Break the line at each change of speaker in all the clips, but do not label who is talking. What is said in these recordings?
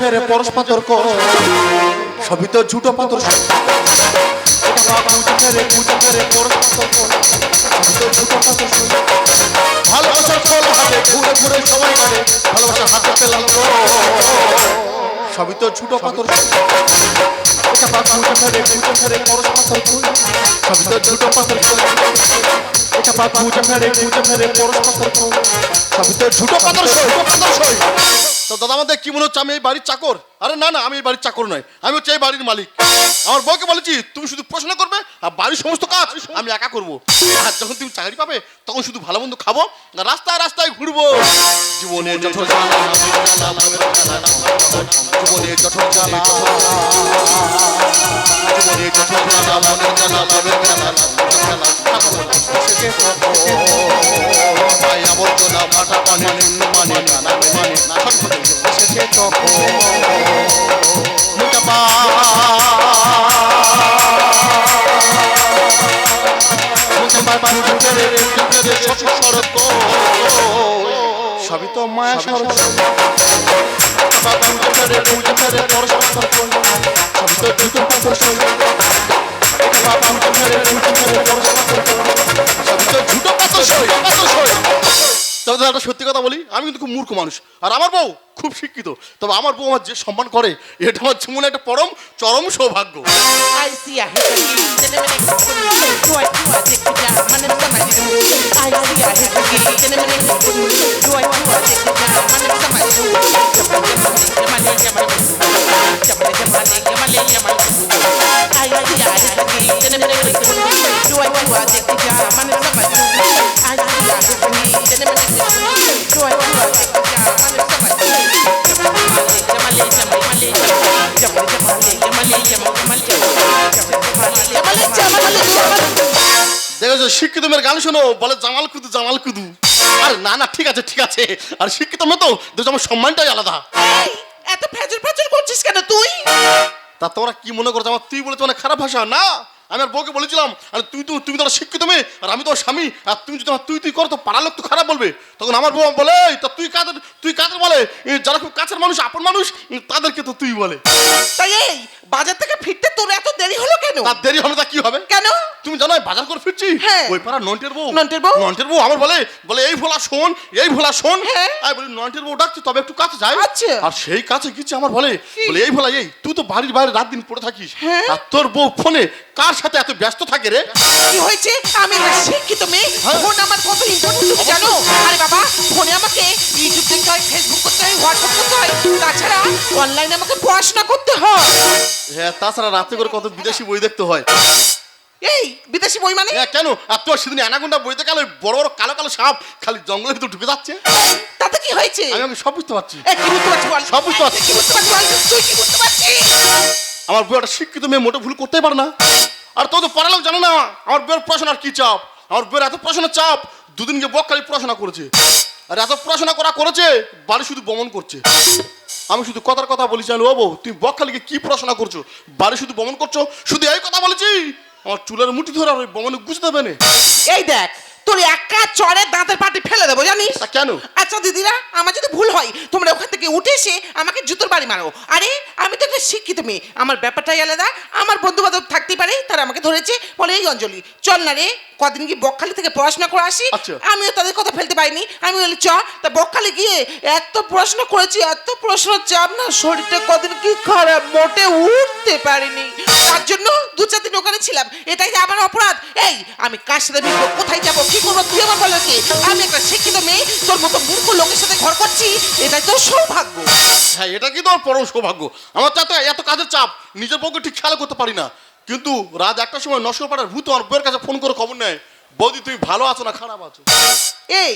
ফেরে পরশ পাথর কর। সবই তো ঝুটো পাথর ভালোবাসার ফল হাতে, ঘুরে ঘুরে সবাই মানে ভালোবাসার হাতে পেলাম সবই তো ছোট পাথর এটা পাথর ধরে পুজো ধরে পরশ পাথর সবই তো ছোট পাথর এটা পাথর পুজো ধরে পুজো পরশ পাথর সবই তো ঝুটো পাথর পাথর
তো দাদা আমাদের কি মনে হচ্ছে আমি এই বাড়ির চাকর? আরে না না, আমি এই বাড়ির চাকর নয় আমি হচ্ছে এই বাড়ির মালিক। আমার বউকে বলেছি, তুমি শুধু প্রশ্ন করবে আর বাড়ির সমস্ত কাজ আমি একা করব। আর যখন তুমি চাকরি পাবে, তখন শুধু ভালো মন্দ খাব আর রাস্তায় রাস্তায় ঘুরবো। জীবনে জঠর জীবনে জঠর জীবনে জঠর মনের ভাই আবর্জনা ফাটা পানি, নিম্ন মানে নানা মানে
সবই তো মায়া সরস সবই তো দুটো পাথর সই
তবে একটা সত্যি কথা বলি, আমি কিন্তু খুব মূর্খ মানুষ, আর আমার বউ খুব শিক্ষিত, তবে আমার বউ আমার যে সম্মান করে, এটা আমার জীবনে একটা পরম চরম সৌভাগ্য। দেখেছ, শিক্ষিত মেয়ের গান শোনো, বলে জামাল কুদু জামাল কুদু। আর না না, ঠিক আছে ঠিক আছে। আর শিক্ষিত মতো তো দুজন আমার সম্মানটাই আলাদা।
এত ফেজর ফেজর করছিস কেন তুই?
তা তোমরা কি মনে করছ? আমার তুই বলেছ মানে খারাপ ভাষা? না আমি আর বউকে বলেছিলাম আর তুই তো তুমি তো আর শিক্ষিত মেয়ে আর আমি তো স্বামী আর তুমি যদি তুই তুই করো তো পাড়ার লোক তো খারাপ বলবে। তখন আমার বউ বলে "এই, তা তুই কাদের তুই কাদের বলে? যারা খুব কাছের মানুষ আপন মানুষ তাদেরকে তো তুই বলে।
তাই এই বাজার থেকে ফিরতে তোর এত দেরি হলো কেন?
তার দেরি হবে তা কি হবে?
কেন?
তুমি জানো আমি বাজার করে ফিরছি।
হ্যাঁ।
ওই পাড়া নন্টের বউ।
নন্টের বউ?
নন্টের বউ আমার বলে বলে এই ভোলা শোন এই ভোলা শোন।
হ্যাঁ।
আমি বলি নন্টের বউ ডাকছি তবে একটু কাছে যাই।
আচ্ছা।
আর সেই কাছে গিয়েছে আমার বলে বলে এই ভোলা এই তুই তো বাড়ির বাইরে রাত দিন পড়ে থাকিস।
হ্যাঁ।
আর তোর বউ ফোনে কার সাথে এত ব্যস্ত থাকে রে?
কি হয়েছে? আমি একটা শিক্ষিত মেয়ে।
হ্যাঁ।
ফোন আমার কত ইম্পর্টেন্ট তুমি জানো? আরে বাবা ফোনে আমাকে ইউটিউব দেখতে হয় ফেসবুক করতে হয় হোয়াটসঅ্যাপ করতে হয়। তাছাড়া অনলাইনে আমাকে পড়াশোনা করতে হয়।
হ্যাঁ তাছাড়া রাতে করে কত বিদেশি বই দেখতে হয়?
এই বিদেশি বই মানে?
হ্যাঁ কেন? আর তোর সেদিন অ্যানাগুন্ডা বই দেখে ওই বড় বড় কালো কালো সাপ খালি জঙ্গলের ভিতর ঢুকে যাচ্ছে।
তাতে কি হয়েছে?
আমি আমি সব বুঝতে পারছি।
এ, কি বুঝতে পারছি বল?
সব বুঝতে পারছি।
কি বুঝতে পারছি বল? তুই কি বুঝতে পারছিস?
আমার বউ একটা শিক্ষিত মেয়ে মোটে ভুল করতেই পারে না। আর তো তো পড়ালোক জানে না। আমার বউয়ের পড়াশোনার কি চাপ? আমার বউয়ের এত পড়াশোনার চাপ দুদিন গিয়ে বকখালি পড়াশোনা করেছে। আর এত পড়াশোনা করা করেছে বাড়ি শুধু বমন করছে। আমি শুধু কথার কথা বলেছি আমি ও বউ তুমি বকখালিকে কি পড়াশোনা করছ? বাড়ি শুধু বমন করছ? শুধু এই কথা বলেছি? আমার চুলের মুঠি ধরে ওই বমনে গুছতে না।
এই দেখ তোর একা চড়ে দাঁতের পাটি ফেলে দেবো জানিস?
তা কেন?
আচ্ছা দিদিরা আমার যদি ভুল হয় তোমরা ওখান থেকে উঠে এসে আমাকে জুতোর বাড়ি মারো। আরে আমি তো একটা শিক্ষিত মেয়ে। আমার ব্যাপারটাই আলাদা। আমার বন্ধু বান্ধব থাকতেই পারে তারা আমাকে ধরেছে। বলে এই অঞ্জলি চল না রে কদিন কি বকখালি থেকে পড়াশোনা করে আসি।
আচ্ছা।
আমিও তাদের কথা ফেলতে পারিনি। আমি বলি চ তা বকখালি গিয়ে এত পড়াশোনা করেছি এত পড়াশোনার চাপ না শরীরটা কদিন কি খারাপ মোটে উঠতে পারিনি। তার জন্য দু চার দিন ওখানে ছিলাম। এটাই যে আমার অপরাধ। এই আমি কার সাথে মিশবো? কোথায় যাব? কি করব? তুই আমার বলো কি? আমি একটা শিক্ষিত মেয়ে তোর মতো মূর্খ লোকের সাথে ঘর করছি। এটাই তোর সৌভাগ্য।
হ্যাঁ এটা কি তোমার পরম সৌভাগ্য। আমার তো এত কাজের চাপ নিজের পক্ষে ঠিক খেয়াল করতে পারি না। কিন্তু রাত একটার সময় নস্করপাড়ার ভূত আমার বউয়ের কাছে ফোন করে খবর নেয় বৌদি তুমি ভালো আছো না খারাপ আছো?
এই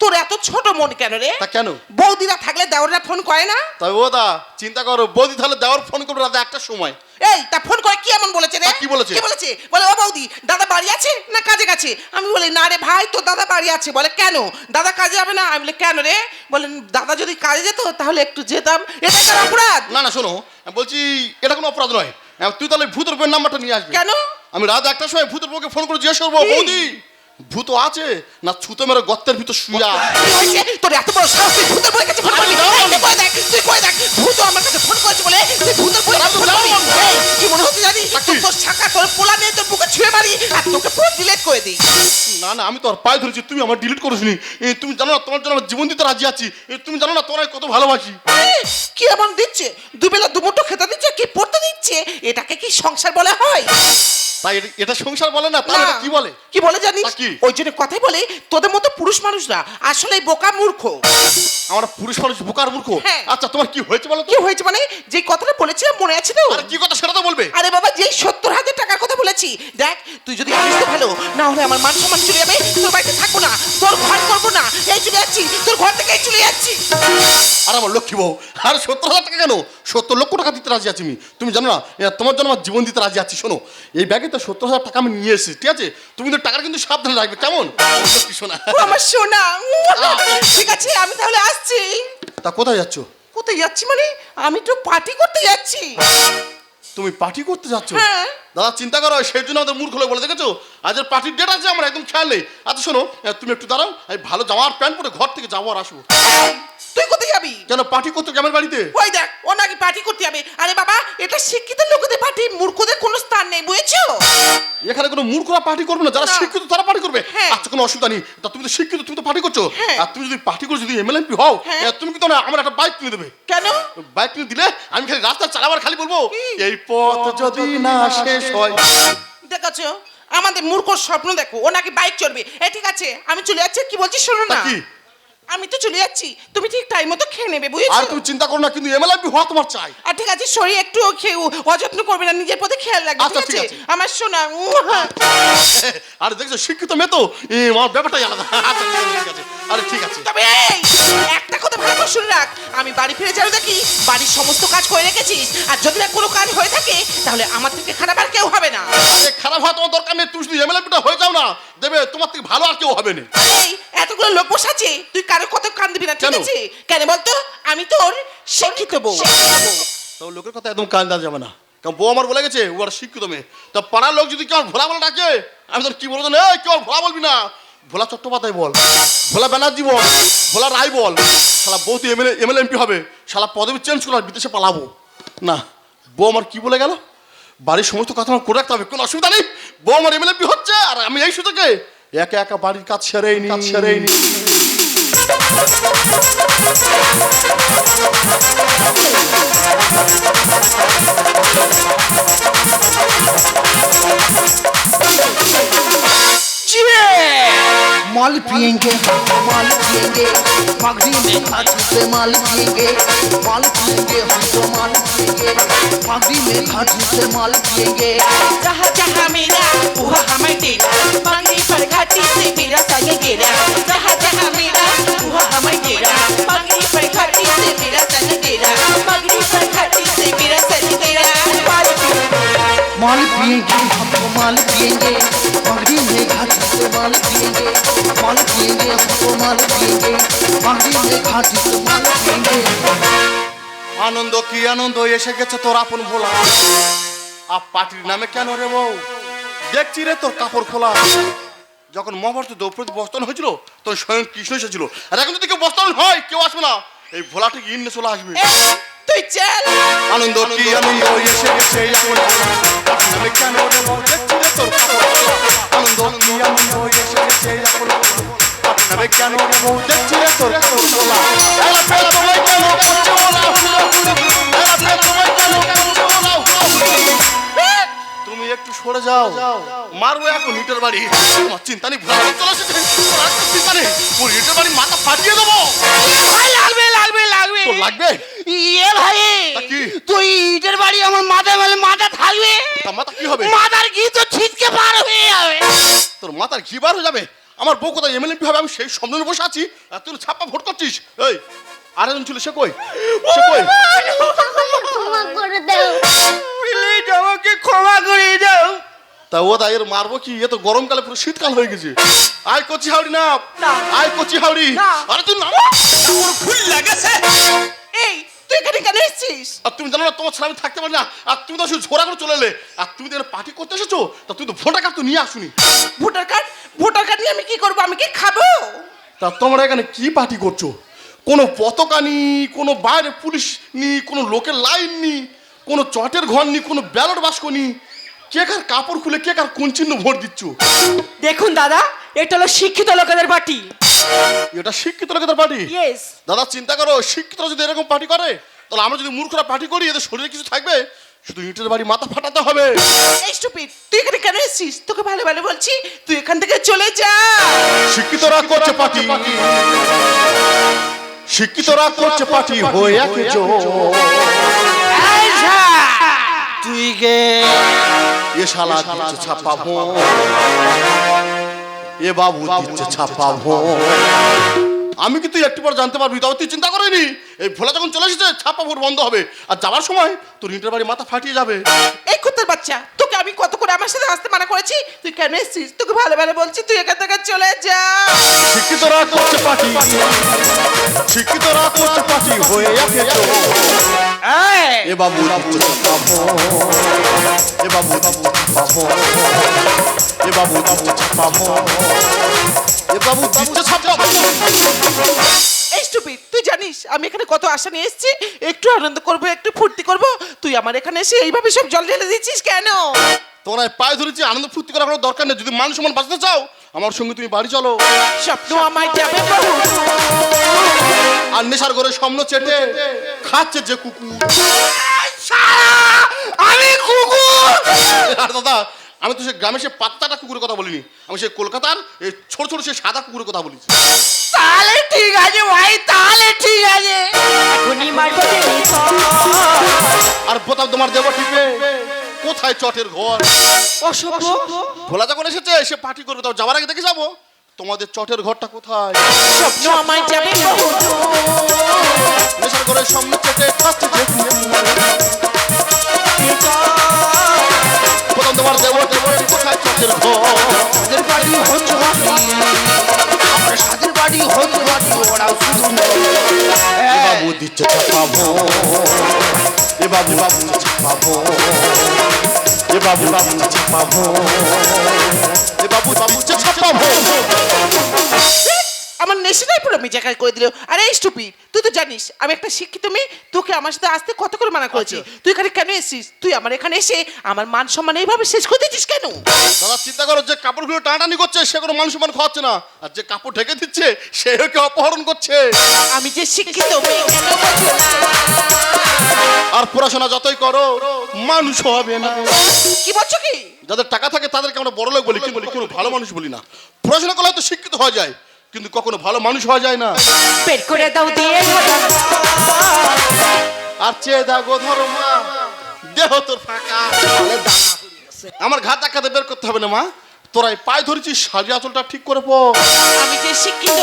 তোর এত ছোট মন কেন রে?
তা কেন?
বৌদিরা থাকলে দেওয়াররা ফোন করে না?
তবে ও দা চিন্তা করো বৌদি তাহলে দেওয়ার ফোন করবে রাত একটার সময়।
এই তা ফোন করে কি এমন বলেছে রে?
তা কি বলেছে?
কি বলেছে? বলে ও বৌদি দাদা বাড়ি আছে না কাজে গেছে? আমি বলি না রে ভাই তো দাদা বাড়ি আছে। বলে কেন? দাদা কাজে যাবে না? আমি বলি কেন রে? বলেন দাদা যদি কাজে যেত তাহলে একটু যেতাম। এটা তার অপরাধ।
না না শোনো আমি বলছি এটা কোনো অপরাধ নয়। তুই তাহলে ভূতের বউয়ের নাম্বারটা নিয়ে আসবি।
কেন?
আমি রাত একটার সময় ভূতের বউকে ফোন করে জিজ্ঞেস করব বৌদি ভূত আছে না ছুতো মেরে গর্তের ভিতর শুয়া
তোর এত বড় সাহস তুই ভূতের বইয়ের কাছে ফোন করলি? এই, তুই কই দেখ, তুই কই দেখ, ভূত আমার কাছে ফোন করেছে বলে তুই ভূতের বইয়ের কাছে ফোন করলি? কি মনে হচ্ছে জানিস?
তা
তোর শাখা, তোর পোলা নিয়ে তোর বুকে ছুঁয়ে মারি আর তোকে পুরো ডিলেট করে দিই।
না না আমি তো আর পায়ে ধরেছি তুমি আমার ডিলিট এ, তুমি জানো না তোমার জন্য আমার জীবন দিতে রাজি আছি। এ, তুমি জানো না তোমার কত ভালোবাসি।
কি এমন দিচ্ছে? দুবেলা দুমুঠো খেতে দিচ্ছে কি পড়তে দিচ্ছে? এটাকে কি সংসার বলা হয়?
তাই এটা- সংসার বলে না তাহলে কি বলে?
কি বলে জানিস?
কি?
ওই জন্য কথাই বলে তোদের মতো পুরুষ মানুষরা আসলে বোকা মূর্খ।
আমার পুরুষ মানুষ বোকার মূর্খ?
হ্যাঁ।
আচ্ছা তোমার কি হয়েছে বলো তো?
কি হয়েছে মানে? যে কথাটা বলেছিলাম মনে আছে তো?
আরে কি কথা সেটা তো বলবে?
আরে বাবা যেই সত্তর হাজার টাকার কথা বলেছি দেখ তুই যদি আসিস তো ভালো না হলে আমার মান সম্মান চলে যাবে তোর বাড়িতে থাকব না তোর ঘর করব না এই চলে যাচ্ছি তোর ঘর থেকে এই চলে যাচ্ছি।
আর আমার লক্ষ্মী বউ আর সত্তর হাজার টাকা কেন? সত্তর লক্ষ টাকা দিতে রাজি আছি আমি। তুমি জানো না এ, তোমার জন্য আমার জীবন দিতে রাজি আছি শোনো। এই ব্যাগে তো সত্তর হাজার টাকা আমি নিয়ে এসেছি ঠিক আছে? তুমি কিন্তু টাকার কিন্তু সাবধানে রাখবে কেমন? আমার
সোনা। ঠিক আছে আমি তাহলে আসছি।
তা কোথায় যাচ্ছ?
কোথায় যাচ্ছি মানে আমি তো পার্টি করতে যাচ্ছি।
তুমি পার্টি করতে যাচ্ছ?
হ্যাঁ।
দাদা চিন্তা করো সেই জন্য আমাদের মূর্খ লোক বলে দেখেছ? আজের পার্টির ডেট আছে আমার একদম খেয়াল নেই। আচ্ছা শোনো তুমি একটু দাঁড়াও আমি ভালো জামার প্যান্ট পরে ঘর থেকে যাব আর আসব।
তুই কোথায় যাবি?
কেন পার্টি করতে গ্রামের বাড়িতে?
ওই দেখ ও নাকি পার্টি করতে যাবে আরে বাবা এটা শিক্ষিত লোকদের পার্টি মূর্খদের কোনো স্থান নেই বুঝেছ?
এখানে কোনো মূর্খরা পার্টি করবে না যারা শিক্ষিত তারা পার্টি করবে।
হ্যাঁ।
আচ্ছা কোনো অসুবিধা নেই। তা তুমি তো শিক্ষিত তুমি তো পার্টি করছ।
হ্যাঁ।
আর তুমি যদি পার্টি করে যদি এমএলএমপি হও
হ্যাঁ।
তুমি কিন্তু না আমার একটা বাইক কিনে দেবে।
কেন?
বাইক কিনে দিলে আমি খালি রাস্তা চালাবার খালি বলব। এই পথ যদি না শেষ হয়।
দেখাচ্ছো আমাদের মূর্খ স্বপ্ন দেখো ও নাকি বাইক চড়বে। এ ঠিক আছে আমি চলে যাচ্ছি কি বলছিস শোনো না।
কি?
আমি তো চলে যাচ্ছি। তুমি ঠিক টাইম মতো খেয়ে নেবে
আর তুমি চিন্তা করো না কিন্তু এমএলএমপি হওয়া তোমার চাই।
আর ঠিক আছে শরীর একটু খেয়ে অযত্ন করবে না নিজের পথে খেয়াল রাখবে
আচ্ছা,
ঠিক আছে। আমার শোনা
আর দেখছ শিক্ষিত মেয়ে তো এই আমার ব্যাপারটাই আলাদা। আচ্ছা ঠিক আছে, আরে ঠিক আছে।
তবে এই একটা শুনে রাখ আমি বাড়ি ফিরে যাও দেখি বাড়ির সমস্ত কাজ করে রেখেছিস। আর যদি না কোনো কাজ হয়ে থাকে তাহলে আমার থেকে খারাপ আর কেউ হবে না।
আরে খারাপ হওয়া তোমার দরকার নেই তুমি শুধু হয়ে যাও না দেবে তোমার থেকে ভালো আর কেউ হবে না।
এই এতগুলো লোক বসে আছে তুই কারও কথা কান দিবি না ঠিক আছে? কেন বলতো? আমি তোর শিক্ষিত বউ।
তো লোকের কথা একদম কান দেওয়া যাবে না। কারণ বউ আমার বলে গেছে ও আর শিক্ষিত মেয়ে। তা পাড়ার লোক যদি কেউ ভোলা বলে ডাকে আমি তোর কি বলতো এই কেউ ভোলা বলবি না। ভোলা চট্টোপাধ্যায় বল, ভোলা ব্যানার্জি বল, ভোলা রায় বল, শালা বউ তুই এমএলএ এমএলএ এমপি হবে, শালা পদবি চেঞ্জ করে আর বিদেশে পালাবো। না, বউ আমার কি বলে গেল? বাড়ির সমস্ত কথা আমার করে রাখতে হবে, কোনো অসুবিধা নেই। বউ আমার এমএলএ এমপি হচ্ছে, আর আমি এই সুযোগে একা একা বাড়ির কাজ সেরেই নি সেরেই নি
माल पिएँगे माल पिएँगे मगरी में घाटी से माल पिएँगे माल पिएँगे हम तो माल पिएँगे मगरी में घाटी से माल पिएँगे
जहाँ जहाँ मेरा वहाँ हमें तेरा मंगनी पर घाटी से मेरा संग गेरा जहाँ जहाँ मेरा वहाँ हमें तेरा मंगनी पर घाटी से मेरा संग गेरा मंगनी पर घाटी से मेरा संग गेरा
माल पिएँगे माल पिएंगे मगरी में घाटी से माल पिएंगे माल पिएंगे हम तो माल पिएंगे मगरी में घाटी से माल पिएंगे
আনন্দ কি আনন্দ এসে গেছে তোর আপন ভোলা আর পার্টির নামে কেন রে বউ দেখছি রে তোর কাপড় খোলা যখন মহাভারত দ্রৌপদী বস্ত্রণ হয়েছিল তখন স্বয়ং কৃষ্ণ এসেছিল আর এখন যদি কেউ বস্ত্রণ হয় কেউ আসবে না এই ভোলা ঠিক ইন্নে চলে আসবে?
তুই চল।
আনন্দ কি আনন্দ? এসে গেছে এখন আমি কেন রে মনে তোর আনন্দ কি আনন্দ? এসে গেছে এখন আমি কেন রে মনে তোর মারবো এখন হিটের বাড়ি। আমার চিন্তা নেই ভোলা চলে এসেছে। চিন্তা নেই ওর হিটের বাড়ি মাথা ফাটিয়ে দেবো।
লাগবে লাগবে লাগবে।
তোর লাগবে?
ইয়ে ভাই তুই ইটের বাড়ি আমার মাথা মেলে মাথা থাকবে।
মাথা কি হবে?
মাথার ঘি তো ছিটকে পার হয়ে যাবে।
তোর মাথার ঘি বার হয়ে যাবে? আমার বউ কোথায় এমএলএমপি হবে? আমি সেই সম্মেলনে বসে আছি। আর তুই ছাপ্পা ভোট করছিস? এই আরেকজন ছিল সে কই? সে কই?
ক্ষমা করে দাও।
প্লিজ আমাকে ক্ষমা করে দাও।
তা ও তাই এর মারবো কি? এ তো গরমকালে পুরো শীতকাল হয়ে গেছে। আয় কচি হাওড়ি না। আয় কচি হাওড়ি
না।
আরে তুই না ফুল লাগেছে।
এই তুই এখানে কেন এসেছিস?
আর তুমি জানো না তোমার ছাড়া আমি থাকতে পারি না। আর তুমি তো শুধু ঝোরা করে চলে এলে। আর তুমি তো পার্টি করতে এসেছ? তা তুমি তো ভোটার কার্ড তো নিয়ে আসুনি।
ভোটার কার্ড ভোটার কার্ড দিয়ে আমি কি করব? আমি কি খাব?
তা তোমরা এখানে কি পার্টি করছ? কোনো পতাকা নি কোনো বাইরে পুলিশ নি কোনো লোকের লাইন নি কোনো চটের ঘর নি কোনো ব্যালট বাস্ক নি। কে কার কাপড় খুলে কে কার কোন চিহ্ন ভোট দিচ্ছ?
দেখুন দাদা এটা হলো শিক্ষিত লোকেদের পার্টি।
এটা শিক্ষিত লোকেদের পার্টি?
ইয়েস
দাদা চিন্তা করো শিক্ষিতরা যদি এরকম পার্টি করে তাহলে আমরা যদি মূর্খরা পার্টি করি এদের শরীরে কিছু থাকবে? শুধু ইটের বাড়ি মাথা ফাটাতে হবে।
এই স্টুপিড তুই এখানে কেন এসেছিস? তোকে ভালো ভালো বলছি তুই এখান থেকে চলে যা।
শিক্ষিতরা করছে পার্টি। শিক্ষিতরা করছে পার্টি। হয়ে কিছু
তুই গে।
এ শালা দিচ্ছে ছাপা এ বাবু দিচ্ছে আমি কিন্তু একটু পর জানতে পারবি? তবে তুই চিন্তা করিনি? এই ভোলা যখন চলে এসেছে ছাপা ভোর বন্ধ হবে। আর যাওয়ার সময় তোর ইটের বাড়ি মাথা ফাটিয়ে যাবে।
এই কুত্তার বাচ্চা তোকে আমি কত করে আমার সাথে আসতে মানা করেছি? তুই কেন এসেছিস? তোকে ভালো ভালো বলছি তুই এখান থেকে চলে যা।
শিক্ষিতরা করছে পার্টি শিক্ষিতরা করছে পার্টি হয়ে এ বাবু এ বাবু দিচ্ছে এ বাবু দিচ্ছে ছাপা এ বাবু দিচ্ছে ছাপা
এই স্টুপিড তুই জানিস আমি এখানে কত আশা নিয়ে এসেছি। একটু আনন্দ করব একটু ফুর্তি করব। তুই আমার এখানে এসে এইভাবে সব জল ঢেলে দিচ্ছিস কেন?
তোমরা পায়ে ধরেছি আনন্দ ফুর্তি করার কোনো দরকার নেই। যদি মান সম্মান বাঁচতে চাও আমার সঙ্গে তুমি বাড়ি চলো।
স্বপ্ন আমায় যাবে
আর নেশার ঘরে স্বপ্ন চেটে খাচ্ছে যে কুকুর।
আমি কুকুর!
আর দাদা আমি তো সে গ্রামে সে পাত্তাটা কুকুরের কথা বলিনি। আমি সে কলকাতার এই ছোট ছোট সে সাদা কুকুরের কথা বলেছি।
তাহলে ঠিক আছে ভাই তাহলে ঠিক আছে।
আর বোতাম তোমার দেব টিপে কোথায় চটের ঘর?
অসভ্য
ভোলা যখন এসেছে সে পার্টি করবে তাও যাওয়ার আগে দেখে যাব। তোমাদের চটের ঘরটা কোথায়?
স্বপ্ন আমায় যাবে বহু
নেশার ঘরে সামনে চেটে খাচ্ছে যে তোমার দেব দেব কোথায় চটের ঘর?
বাড়ি হচ্ছে বাড়ি আমরা সাদের বাড়ি হচ্ছে বাড়ি ওরাও শুধু
বাবু দিচ্ছে ছাপাবো এ বাবু বাবু ছাপাবো এ বাবু বাবু ছাপাবো এ বাবু দিচ্ছে ছাপাবো
আমার নেশাটাই পুরো মেজাকার করে দিল। আরে স্টুপিড তুই তো জানিস আমি একটা শিক্ষিত মেয়ে তোকে আমার সাথে আসতে কত করে মানা করেছি? তুই এখানে কেন এসেছিস? তুই আমার এখানে এসে আমার মান সম্মান এইভাবে শেষ করে দিচ্ছিস কেন?
দাদা চিন্তা করো যে কাপড়গুলো টানাটানি করছে সে কোনো মানুষ সম্মান খাওয়াচ্ছে না। আর যে কাপড় ঢেকে দিচ্ছে সে ওকে অপহরণ করছে।
আমি যে শিক্ষিত মেয়ে কেন?
আর পড়াশোনা যতই করো মানুষ হবে না।
কি বলছো কি?
যাদের টাকা থাকে তাদেরকে আমরা বড় লোক বলি কি বলি কোনো ভালো মানুষ বলি না। পড়াশোনা করলে হয়তো শিক্ষিত হওয়া যায় কিন্তু কখনো ভালো মানুষ হওয়া যায় না।
পেট করে দাও দিয়ে
আর চেয়ে ধরো মা। দেহ তোর ফাঁকা। আমার ঘাত টাকাতে বের করতে হবে না মা। তোরাই পায়ে ধরেছিস সাজি আঁচলটা ঠিক করে
আমি যে শিক্ষিত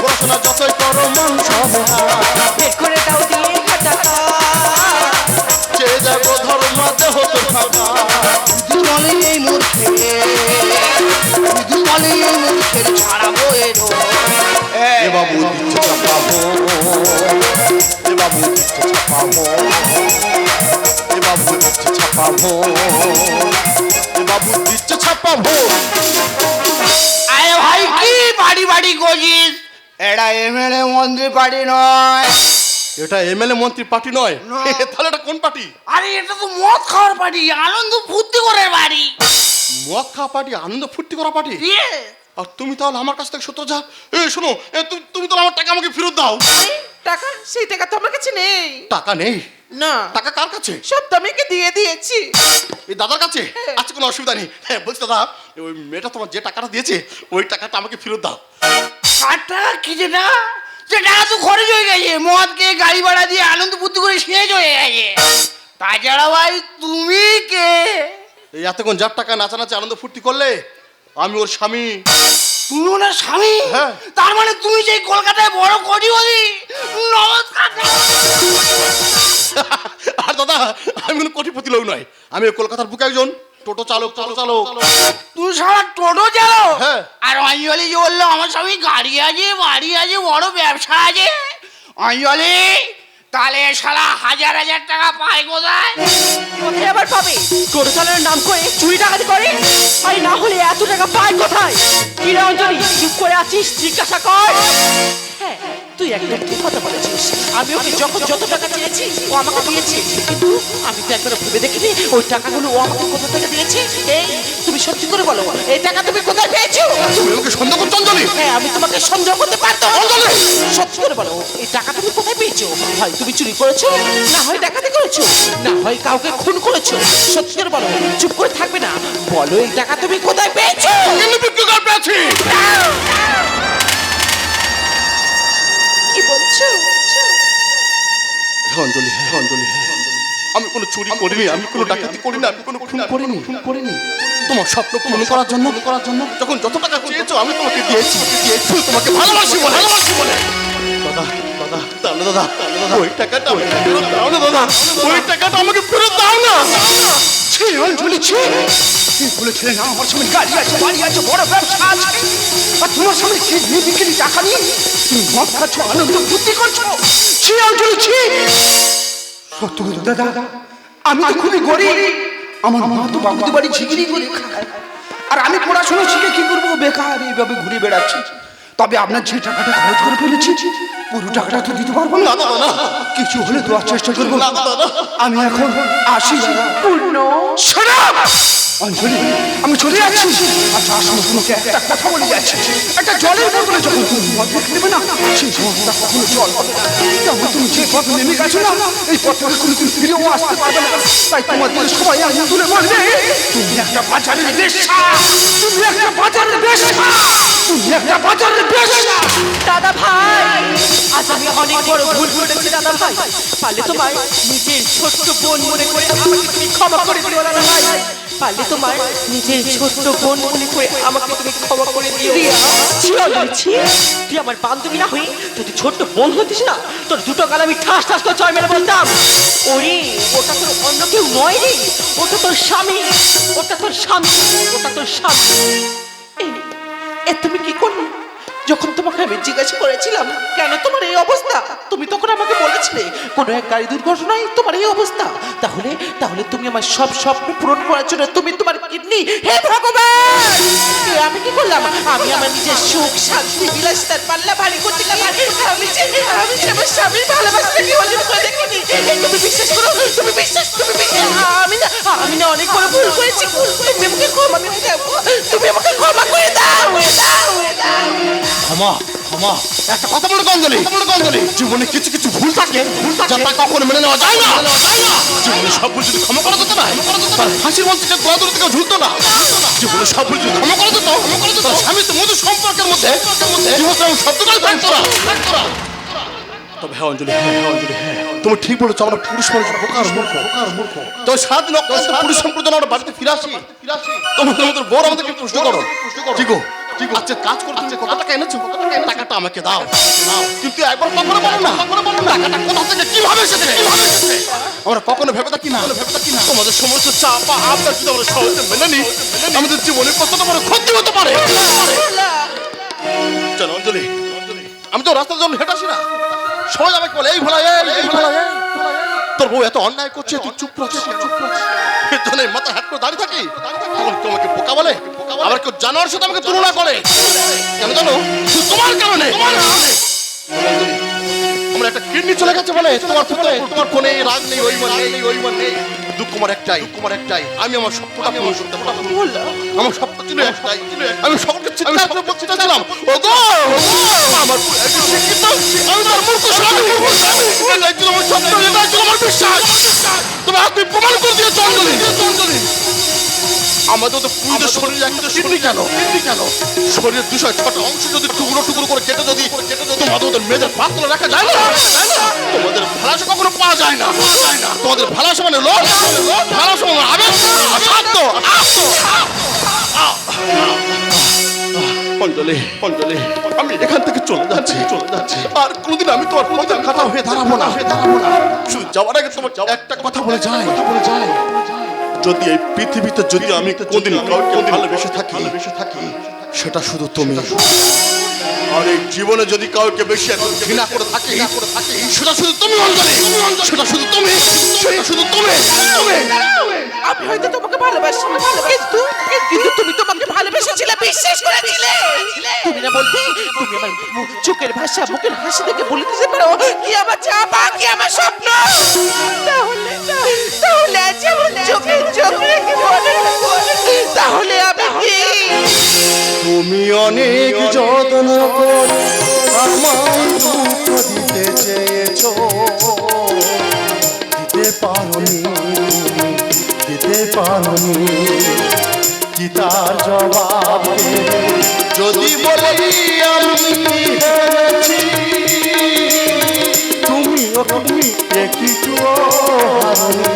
পড়াশোনা যতই করো হবে
করে দাও দিয়ে ঘটা
চেয়ে দেখো ধরো মা। দেহ তোর ফাঁকা। বাবু দিচ্ছে চাপাবো এ বাবু দিচ্ছে চাপাবো এ বাবু দিচ্ছে ছাপাবো এ বাবু দিচ্ছে ছাপাবো
আরে ভাই কি বাড়ি বাড়ি গজিস? এটা এমএলএ মন্ত্রী বাড়ি নয়।
এটা এমএলএ মন্ত্রী পার্টি নয়। তাহলে এটা কোন পার্টি?
আরে এটা তো মদ খাওয়ার বাড়ি আনন্দ ফুর্তি করে বাড়ি
মদ খাওয়া পার্টি আনন্দ ফুর্তি করা পার্টি?
ইয়ে।
আর তুমি তাহলে আমার কাছ থেকে সত্তর যা। এ শোনো এ তুমি তুমি তো আমার টাকা আমাকে ফেরত দাও।
আরে, টাকা? সেই টাকা তো আমার কাছে নেই।
টাকা নেই?
না।
টাকা কার কাছে?
সব তো আমি একে দিয়ে দিয়েছি।
এই দাদার কাছে? আচ্ছা কোনো অসুবিধা নেই। হ্যাঁ বলছি দাদা ওই মেয়েটা তোমার যে টাকাটা দিয়েছে ওই টাকাটা আমাকে ফেরত দাও।
ষাট টাকা কি যেটা যে টাকা তো খরচ হয়ে গেছে। মদ খেয়ে গাড়ি ভাড়া দিয়ে আনন্দ ফুর্তি করে শেষ হয়ে গেছে। তাছাড়া ভাই তুমি কে?
এই এতক্ষণ যার টাকা নাচানাচি আনন্দ ফুর্তি করলে আমি ওর স্বামী।
তুমি ওনার স্বামী?
হ্যাঁ।
তার মানে তুমি সেই কলকাতায় বড় কোটিপতি নমস্কার
আর দাদা আমি কোনো কোটিপতি লোক নয়। আমি ওই কলকাতার বুকে একজন টোটো চালক টোটো চালক।
তুই সারা টোটো চালো
হ্যাঁ।
আর অঞ্জলি যে বলল আমার স্বামী গাড়ি আছে বাড়ি আছে বড় ব্যবসা আছে। অঞ্জলি তাহলে সারা হাজার হাজার টাকা পায় কোথায়?
কোথায় আবার পাবে? টোটো চালানোর নাম করে চুরি ডাকাতি করে? আরে না হলে এত টাকা পায় কোথায়? কি রে অঞ্জলি চুপ করে আছিস? জিজ্ঞাসা কর।
হ্যাঁ তুই একদম ঠিক কথা বলেছিস। আমি ওকে যখন যত টাকা চেয়েছি ও আমাকে দিয়েছে। কিন্তু আমি তো একবার ভেবে দেখিনি ওই টাকাগুলো ও আমাকে কোথা থেকে দিয়েছে। এই তুমি সত্যি করে বলো এই টাকা তুমি কোথায় পেয়েছ?
তুমি আমাকে সন্দেহ করছ অঞ্জলি?
হ্যাঁ আমি তোমাকে সন্দেহ করতে পারতাম। সত্যি করে বলো এই টাকা তুমি পেয়েছ হয় তুমি চুরি করেছ? না হয় ডাকাতি করেছ? না হয় কাউকে খুন করেছ? সত্যি করে বলো চুপ করে থাকবে না। বলো এই টাকা তুমি কোথায় পেয়েছ?
পেয়েছি?
কি বলছো?
হ্যাঁ অঞ্জলি হ্যাঁ অঞ্জলি হ্যাঁ। আমি কোনো চুরি করিনি আমি কোনো ডাকাতি করিনি আমি কোনো খুন করিনি খুন করিনি। তোমার স্বপ্ন পূরণ করার জন্য করার জন্য যখন যত টাকা চেয়েছো আমি তোমাকে দিয়েছি দিয়েছি তোমাকে ভালোবাসি বলে। ভালোবাসি বলে। দাদা দাদা তাহলে দাদা ওই টাকাটা দাও দাদা। ওই টাকাটা আমাকে দাও না।
না? আমার সামনে গাড়ি আছে, বাড়ি আছে, বড় আছে। টাকা তুমি করছ? ছি ছি। আমি তো খুবই গরিব। আমার মা তো বাবুদের বাড়ি ঝিগিরি করে আর আমি পড়াশোনা শিখে কি করব? বেকার এইভাবে ঘুরে বেড়াচ্ছি। তবে আপনার যে টাকাটা খরচ করে ফেলেছি পুরো টাকাটা তো দিতে পারব না।
দাদা দাদা
কিছু হলে দেওয়ার চেষ্টা করব।
না দাদা
আমি এখন আসি। পূর্ণ। অঞ্জলি আমি চলে যাচ্ছি। আচ্ছা আসলে তোমাকে একটা কথা বলে যাচ্ছি। একটা জলের বোতলে যখন তুমি মদ দেবে না সেই মদটা কখনো জল না তেমন তুমি যে পথ নেমে গেছো না এই পথ কোনো তুমি ফিরেও আসতে পারবে না। তাই তোমার দিকে সবাই আজ তুলে বলবে তুমি একটা বাজারের বেশ্যা। তুমি একটা বাজারের বেশ্যা। তুমি একটা বাজারের বেশ্যা।
দাদা ভাই আজ আমি অনেক বড় ভুল করেছি দাদা ভাই। পারলে তোমার নিজের ছোট্ট বোন মনে করে আমাকে তুমি ক্ষমা করে দিও দাদা ভাই। পারলে তোমার নিজের ছোট্ট বোন মনে করে আমাকে তুমি ক্ষমা করে দিও। তুই আমার বান্ধবী না হয়ে তুই ছোট্ট বোন হতিস না তোর দুটো গাল আমি ঠাস ঠাস করে চয় মেরে বলতাম। ওরে ওটা তোর অন্য কেউ নয় রে। ওটা তোর স্বামী। ওটা তোর স্বামী। ওটা তোর স্বামী।
এ তুমি কি করলে? যখন তোমাকে আমি জিজ্ঞাসা করেছিলাম, কেন তোমার এই অবস্থা? তুমি তখন আমাকে বলেছিলে, কোনো এক গাড়ি দুর্ঘটনায় তোমার এই অবস্থা। তাহলে তাহলে তুমি আমার সব স্বপ্ন পূরণ করার জন্য তুমি তোমার কিডনি হে ভগবান! আমি কি করলাম? আমি আমার নিজের সুখ, শান্তি, বিলাসিতার পাল্লা ভারী করতে গেলাম। আমি আমি আমার স্বামীর ভালোবাসতে কি অর্জন করে দেখিনি। তুমি বিশ্বাস করো? তুমি বিশ্বাস তুমি বিশ্বাস। আমি না আমি না অনেক বড় ভুল করেছি। তুমি আমাকে ক্ষমা করে দাও। তুমি আমাকে ক্ষমা করে দাও দাও দাও।
ক্ষমা ক্ষমা। একটা কথা বলে অঞ্জলি কথা বলে জীবনে কিছু কিছু ভুল থাকে ভুল থাকে। তা কখনো মেনে নেওয়া যায় না। জীবনে সব ভুল যদি ক্ষমা করা যেত না তার ফাঁসির মঞ্চে যে দূরে থেকে ঝুলতো না। জীবনে সব ভুল যদি ক্ষমা করা যেত স্বামী তো মধু সম্পর্কের মধ্যে শব্দটাই থাকতো না। তবে হ্যাঁ অঞ্জলি হ্যাঁ হ্যাঁ অঞ্জলি হ্যাঁ। তুমি ঠিক বলেছ আমরা পুরুষ মানুষ বোকার মূর্খ মূর্খ। তবে সারাদিন অক্লান্ত পুরুষ সম্প্রদান আমরা বাড়িতে ফিরে আসি। তোমাদের বড় আমাদেরকে প্রশ্ন করো। ঠিক আচ্ছা কাজ করো তুমি কত টাকা এনেছো কত টাকা টাকাটা আমাকে দাও দাও। কিন্তু একবার কখনো বলো না কখনো বলো না টাকাটা কোথা থেকে কীভাবে এসেছে কীভাবে এসেছে আমরা কখনো ভেবে থাকি না ভেবে থাকি না তোমাদের সমস্ত চাপ আপনার যদি আমরা সহজে মেনে নিই আমাদের জীবনে কতটা বড় ক্ষতি হতে পারে চলো অঞ্জলি আমি তো রাস্তার জন্য হেঁটে আসি না সবাই আমাকে বলে এই ভোলা এই এই ভোলা এই তোর বউ এত অন্যায় করছে, তুই চুপ রাখছিস চুপ রাখছিস এর মাথা হাত করে দাঁড়িয়ে থাকি। তখন কেউ আমাকে বোকা বলে, আবার কেউ জানোয়ার সাথে আমাকে তুলনা করে। কেন জানো? তোমার কারণে। আমার একটা কিডনি চলে গেছে বলে, তোমার ফোনে তোমার ফোনে রাগ নেই, ওই মন নেই, ওই মন নেই। দুঃখ আমার একটাই। দুঃখ আমার একটাই। আমি আমার স্বপ্নটা পূরণ করতে পারলাম। আমার স্বপ্ন ছিল একটাই। আমি সকলকে চিন্তা করে বলছিলাম ও গো আমার শিক্ষিত আমি তার মূর্খ স্বামী এটাই ছিল আমার স্বপ্ন এটাই ছিল আমার বিশ্বাস। তবে আপনি প্রমাণ করে দিয়েছ অঞ্জলি অঞ্জলি আমাদের তো পুরুষের শরীর একটা কিডনি কেন? কেন? শরীরের দুশো ছটা অংশ যদি টুকরো টুকরো করে কেটে যদি কেটে যদি তোমাদের ওদের মেয়েদের পাত তুলে রাখা যায় না। যায়? তোমাদের ভালোবাসা কখনো পাওয়া যায় না। যায় না তোমাদের ভালোবাসা মানে লোক ভালোবাসা মানে আবেগ। আত্ম আত্ম অঞ্জলি অঞ্জলি আমি এখান থেকে চলে যাচ্ছি। চলে যাচ্ছি। আর কোনোদিন আমি তোমার পথের কথা হয়ে দাঁড়াবো না। হয়ে দাঁড়াবো না। শুধু যাওয়ার আগে তোমার একটা কথা বলে যাই কথা বলে যাই যদি এই পৃথিবীতে যদি আমি কোনদিন কাউকে ভালোবেসে থাকি থাকি সেটা শুধু তুমি। আর এই জীবনে যদি কাউকে বেশি এত ঘৃণা করে থাকি করে থাকি সেটা শুধু তুমি অঞ্জলি। সেটা শুধু তুমি। সেটা শুধু তুমি। তুমি
আমি হয়তো তোমাকে ভালোবাসি, কিন্তু কিন্তু তুমি তোমাকে ভালোবেসেছিলে বলতে, তুমি আমার চোখের ভাষা মুখের হাসি দেখে বলে দিতে পারো কি আমার চাপা, কি আমার স্বপ্ন? তাহলে তাহলে আজ আমার চোখে তাহলে আমি কি?
তুমি অনেক যত্ন করে আমায় দুঃখ দিতে চেয়েছো। দিতে পারোনি কি তার জবাব যদি বলি আমি হেরেছি তুমি কি একটুও হারোনি